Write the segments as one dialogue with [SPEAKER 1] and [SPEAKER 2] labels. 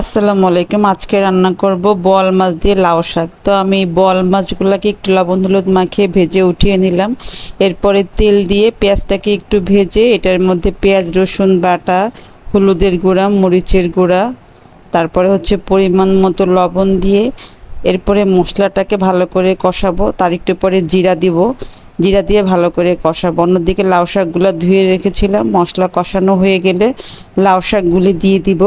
[SPEAKER 1] আসসালামু আলাইকুম। আজকে রান্না করব বল মাছ দিয়ে লাউ শাক। তো আমি বল মাছগুলোকে একটু লবণ হলুদ মাখিয়ে ভেজে উঠিয়ে নিলাম। এরপরে তেল দিয়ে পেঁয়াজটাকে একটু ভেজে এটার মধ্যে পেঁয়াজ, রসুন, বাটা, হলুদের গুঁড়া, মরিচের গুঁড়া, তারপরে হচ্ছে পরিমাণ মতো লবণ দিয়ে এরপরে মশলাটাকে ভালো করে কষাবো। তার একটু পরে জিরা দিব। জিরা দিয়ে ভালো করে কষাবো। অন্যদিকে লাউ শাকগুলো ধুয়ে রেখেছিলাম। মশলা কষানো হয়ে গেলে লাউ শাকগুলি দিয়ে দিব।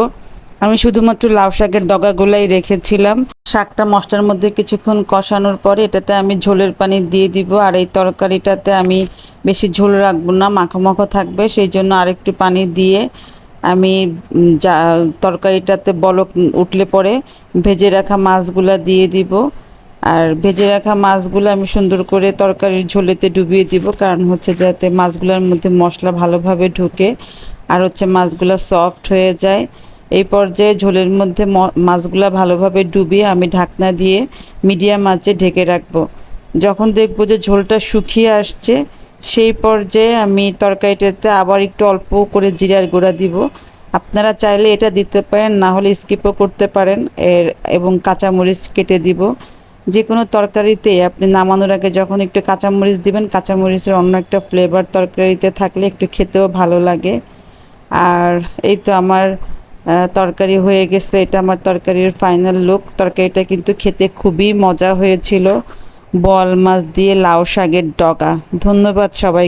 [SPEAKER 1] আমি শুধুমাত্র লাউ শাকের ডগাগুলাই রেখেছিলাম। শাকটা মশলার মধ্যে কিছুক্ষণ কষানোর পরে এটাতে আমি ঝোলের পানি দিয়ে দিব আর এই তরকারিটাতে আমি বেশি ঝোল রাখব না মাখো মাখো থাকবে। সেই জন্য আরেকটু পানি দিয়ে আমি যা তরকারিটাতে বলক উঠলে পরে ভেজে রাখা মাছগুলা দিয়ে দিব। আর ভেজে রাখা মাছগুলো আমি সুন্দর করে তরকারির ঝোলেতে ডুবিয়ে দিব, কারণ হচ্ছে যাতে মাছগুলোর মধ্যে মশলা ভালোভাবে ঢুকে আর হচ্ছে মাছগুলো সফট হয়ে যায়। এই পর্যায়ে ঝোলের মধ্যে মাছগুলা ভালোভাবে ডুবিয়ে আমি ঢাকনা দিয়ে মিডিয়াম আঁচে ঢেকে রাখব। যখন দেখব যে ঝোলটা শুকিয়ে আসছে, সেই পর্যায়ে আমি তরকারিটাতে আবার একটু অল্প করে জিরার গুঁড়া দিব। আপনারা চাইলে এটা দিতে পারেন, না হলে স্কিপও করতে পারেন। এর, এবং কাঁচামরিচ কেটে দিব। যে কোনো তরকারিতে আপনি নামানোর আগে যখন একটু কাঁচামরিচ দিবেন, কাঁচামরিচের অন্য একটা ফ্লেভার তরকারিতে থাকলে একটু খেতেও ভালো লাগে। আর এই তো আমার তরকারি হয়ে গেছে, এটা আমার তরকারির ফাইনাল লুক তরকারিটা কিন্তু খেতে খুবই মজা হয়েছিল। বল মাছ দিয়ে লাউ শাকের ডগা। ধন্যবাদ সবাই